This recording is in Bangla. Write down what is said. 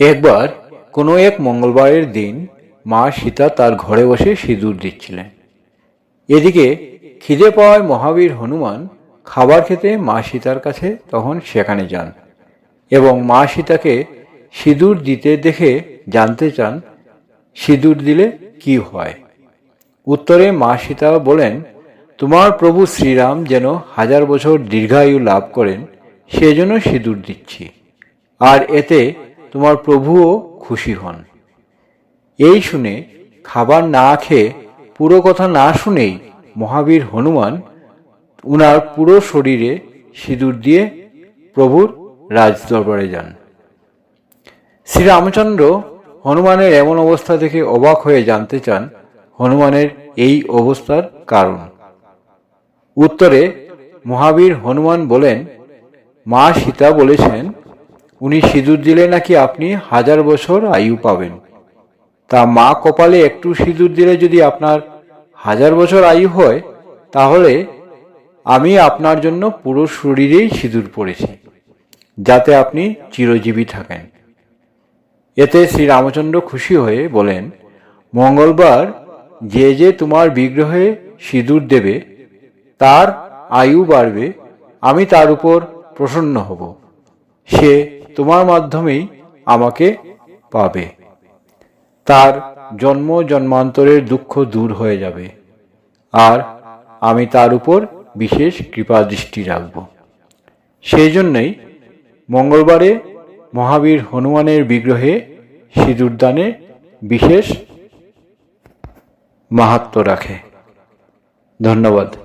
একবার কোনো এক মঙ্গলবারের দিন মা সীতা তার ঘরে বসে সিঁদুর দিচ্ছিলেন। এদিকে খিদে পাওয়ায় মহাবীর হনুমান খাবার খেতে মা সীতার কাছে তখন সেখানে যান এবং মা সীতাকে সিঁদুর দিতে দেখে জানতে চান, সিঁদুর দিলে কি হয়? উত্তরে মা সীতা বলেন, তোমার প্রভু শ্রীরাম যেন হাজার বছর দীর্ঘায়ু লাভ করেন, সেজন্য সিঁদুর দিচ্ছি। আর এতে তোমার প্রভুও খুশি হন। এই শুনে খাবার না খেয়ে পুরো কথা না শুনেই মহাবীর হনুমান উনার পুরো শরীরে সিঁদুর দিয়ে প্রভুর রাজ দরবারে যান। শ্রীরামচন্দ্র হনুমানের এমন অবস্থা দেখে অবাক হয়ে জানতে চান হনুমানের এই অবস্থার কারণ। উত্তরে মহাবীর হনুমান বলেন, মা সীতা বলেছেন উনি সিঁদুর দিলে নাকি আপনি হাজার বছর আয়ু পাবেন। তা মা কপালে একটু সিঁদুর দিলে যদি আপনার হাজার বছর আয়ু হয়, তাহলে আমি আপনার জন্য পুরো শরীরেই সিঁদুর পড়েছি যাতে আপনি চিরজীবী থাকেন। এতে শ্রী রামচন্দ্র খুশি হয়ে বলেন, মঙ্গলবার যে যে তোমার বিগ্রহে সিঁদুর দেবে, তার আয়ু বাড়বে, আমি তার উপর প্রসন্ন হব। সে তোমার মাধ্যমেই আমাকে পাবে। তার জন্ম জন্মান্তরের দুঃখ দূর হয়ে যাবে। আর আমি তার উপর বিশেষ কৃপা দৃষ্টি রাখব। সেই জন্যই মঙ্গলবারে মহাবীর হনুমানের বিগ্রহে সিঁদুরদানে বিশেষ মাহাত্ম রাখে। ধন্যবাদ।